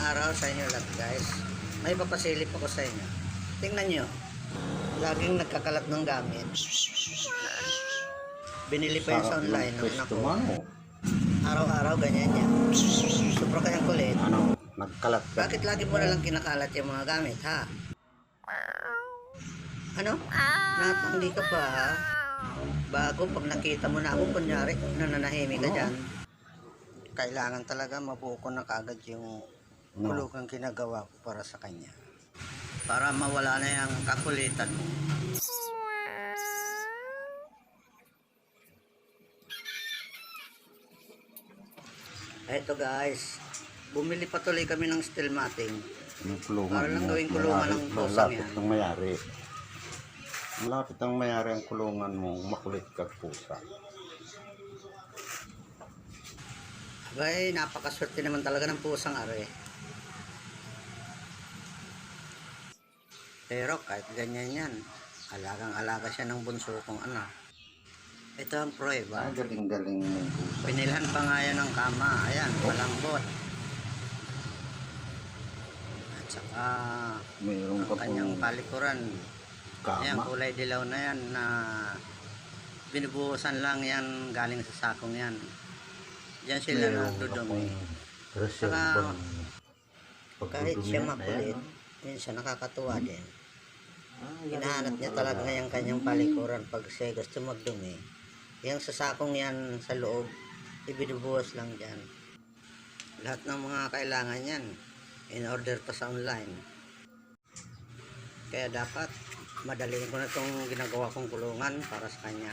araw sa inyo lahat guys. May papasilip ako sa inyo. Tingnan nyo. Laging nagkakalat ng gamit. Binili pa yun sa online ng anak ko. mo. Araw-araw ganyan yan. Sobrang kayang kulit. Ano, nagkalat ka. Bakit lagi mo nalang kinakalat yung mga gamit ha? Ano? Natanggi ka pa ha? Bago pag nakita mo na ako, kunyari, nananahimik ka Oo. dyan. Kailangan talaga mabuko na kagad yung No. kulugang ginagawa ko para sa kanya. Para mawala na yung kakulitan mo. Eto guys, bumili pa tuloy kami ng steel matting. Yung kulungan. Para lang mo. gawing kulungan ng Malapit- pusang Malapit yan. ng mayari. Malapit ang mayari ang kulungan mo. Makulit ka pusa. Abay, napakaswerte naman talaga ng pusang are. Pero kahit ganyan yan, alagang alaga siya ng bunso kong anak. Ito ang prueba. Ah, galing-galing mo pusa. Pinilhan pa nga yan ng kama. Ayan, malambot. At saka, Mayroon ang kanyang palikuran. Ayan, kama. kulay dilaw na yan na binubuhusan lang yan galing sa sakong yan. Diyan sila Mayroon nagdudumi. reserva. Kahit siya makulit, minsan nakakatuwa din. Hinahanap niya talaga yung kanyang palikuran pag siya gusto magdumi. Yung sa sakong yan sa loob, ibinubuhos lang dyan. Lahat ng mga kailangan yan, in order pa sa online. Kaya dapat, madaliin ko na itong ginagawa kong kulungan para sa kanya.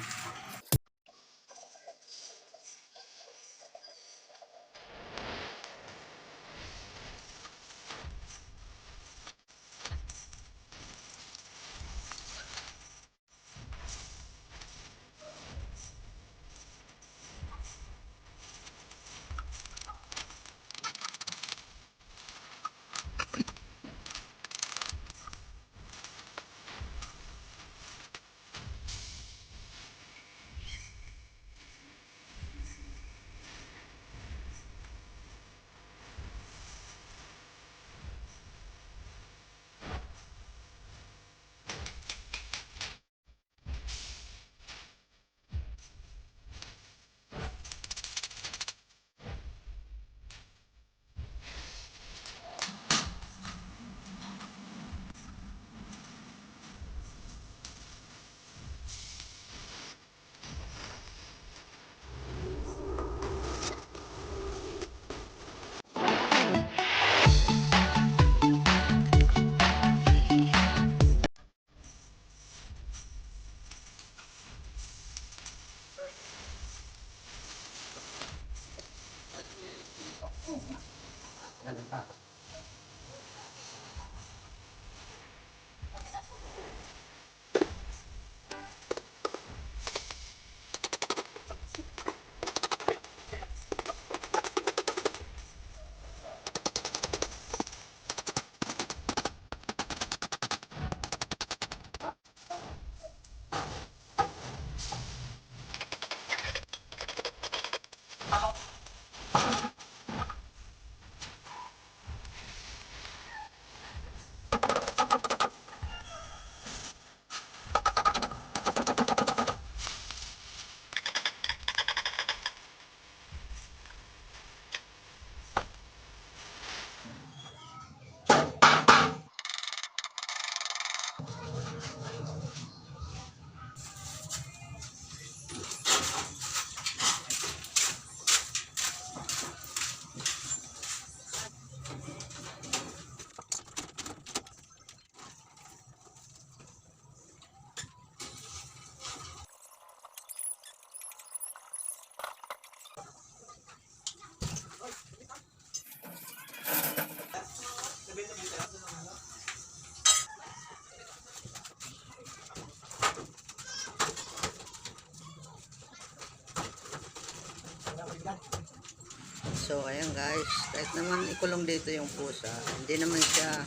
So ayan guys, kahit naman ikulong dito yung pusa, hindi naman siya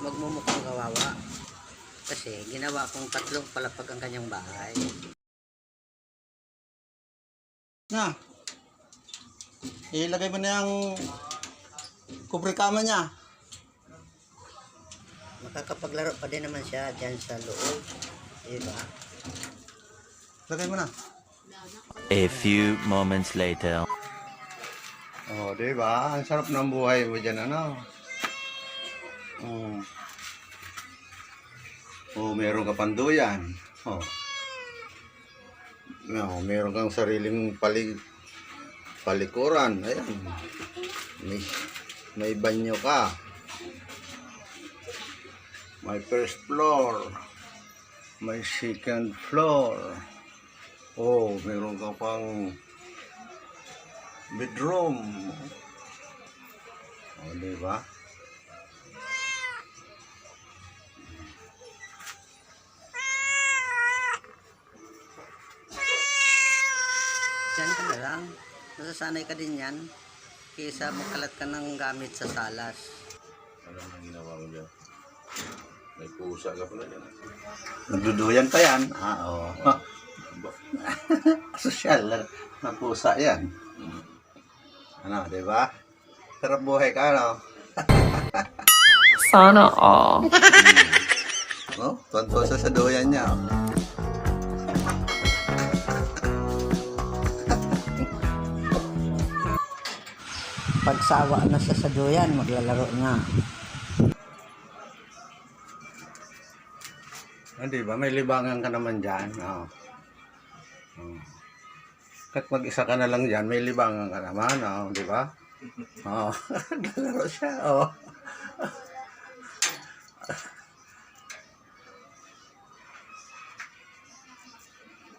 magmumukhang kawawa. Kasi ginawa kong tatlong palapag ang kanyang bahay. Na, ilagay mo na yung kubre kama niya. makakapaglaro pa din naman siya dyan sa loob. Diba? Lagay mo na. A few moments later. Oh, di ba? Ang sarap ng buhay mo dyan, ano? Oh. Oh, meron ka panduyan. Oh. No, meron kang sariling pali palikuran. Ayan. May, may banyo ka. May first floor. May second floor. Oh, meron ka pang bedroom. O, di ba? Diyan ka na lang. Nasasanay ka din yan. Kaysa magkalat ka ng gamit sa salas. Ano ang ginawa mo dyan? May pusa ka pala dyan. Nagduduyan pa yan. Ah, oo. Sosyal na, na pusa yan. Ano, di ba? Sarap buhay ka, ano? Sana all. Oh, tonto sa saduyan niya. oh. Pagsawa na sa saduyan, maglalaro na. Ah, Hindi ba? May libangan ka naman dyan. Oo. Oh. Oh. Kahit mag-isa ka na lang dyan, may libangan ka naman. Oo, oh, di ba? Oo. Oh. Nalaro siya. Oh.